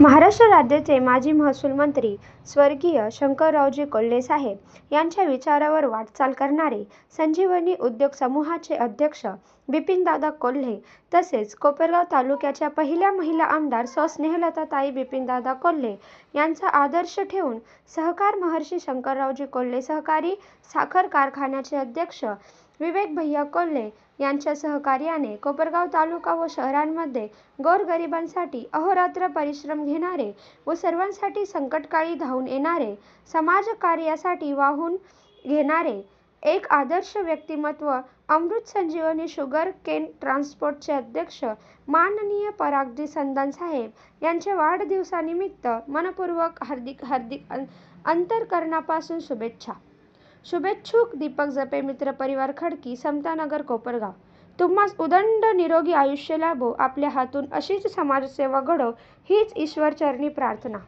महाराष्ट्र राज्याचे माजी महसूल मंत्री स्वर्गीय शंकररावजी कोल्हेसाहेब यांच्या विचारावर वाटचाल करणारे संजीवनी उद्योग समूहाचे अध्यक्ष बिपिनदादा कोल्हे तसेच कोपरगाव तालुक्याच्या पहिल्या महिला आमदार सौ स्नेहलताताई बिपिनदादा कोल्हे यांचा आदर्श ठेवून सहकार महर्षी शंकररावजी कोल्हे सहकारी साखर कारखान्याचे अध्यक्ष विवेक भैया कोल्हे यांच्या सहकार्याने कोपरगाव तालुका व शहरांमध्ये गोरगरिबांसाठी अहोरात्र परिश्रम घेणारे व सर्वांसाठी संकटकाळी धावून येणारे समाजकार्यासाठी वाहून घेणारे एक आदर्श व्यक्तिमत्व अमृत संजीवनी शुगर केन ट्रान्सपोर्टचे अध्यक्ष माननीय परागजी संधानसाहेब यांच्या वाढदिवसानिमित्त मनपूर्वक हार्दिक हार्दिक अंतरकरणापासून शुभेच्छा. शुभेच्छुक दीपक जपे मित्र परिवार खडकी समतानगर कोपरगाव. तुम्हास उदंड निरोगी आयुष्य लाभो आपल्या हातून अशीच समाजसेवा घडो हीच ईश्वरचरणी प्रार्थना.